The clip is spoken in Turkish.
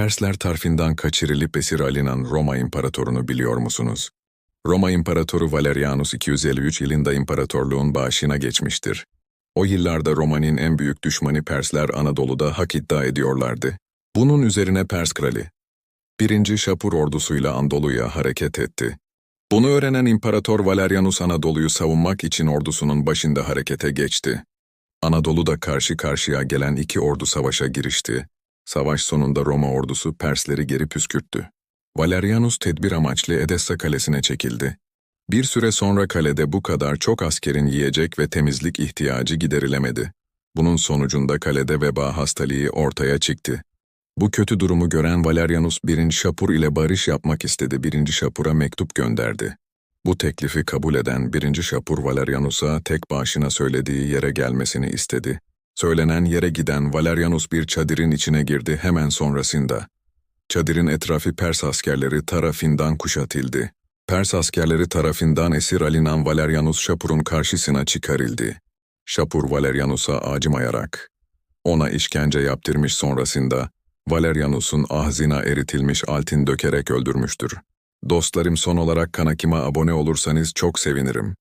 Persler tarafından kaçırılıp esir alınan Roma İmparatorunu biliyor musunuz? Roma İmparatoru Valerianus 253 yılında imparatorluğun başına geçmiştir. O yıllarda Roma'nın en büyük düşmanı Persler Anadolu'da hak iddia ediyorlardı. Bunun üzerine Pers kralı, 1. Şapur ordusuyla Anadolu'ya hareket etti. Bunu öğrenen İmparator Valerianus Anadolu'yu savunmak için ordusunun başında harekete geçti. Anadolu'da karşı karşıya gelen iki ordu savaşa girişti. Savaş sonunda Roma ordusu Persleri geri püskürttü. Valerianus tedbir amaçlı Edessa kalesine çekildi. Bir süre sonra kalede bu kadar çok askerin yiyecek ve temizlik ihtiyacı giderilemedi. Bunun sonucunda kalede veba hastalığı ortaya çıktı. Bu kötü durumu gören Valerianus 1. Şapur ile barış yapmak istedi 1. Şapur'a mektup gönderdi. Bu teklifi kabul eden 1. Şapur Valerianus'a tek başına söylediği yere gelmesini istedi. Söylenen yere giden Valerianus bir çadırın içine girdi hemen sonrasında. Çadırın etrafı Pers askerleri tarafından kuşatıldı. Pers askerleri tarafından esir alınan Valerianus Şapur'un karşısına çıkarıldı. Şapur Valerianus'a acımayarak ona işkence yaptırmış sonrasında Valerianus'un ağzına eritilmiş altın dökerek öldürmüştür. Dostlarım son olarak kanakıma abone olursanız çok sevinirim.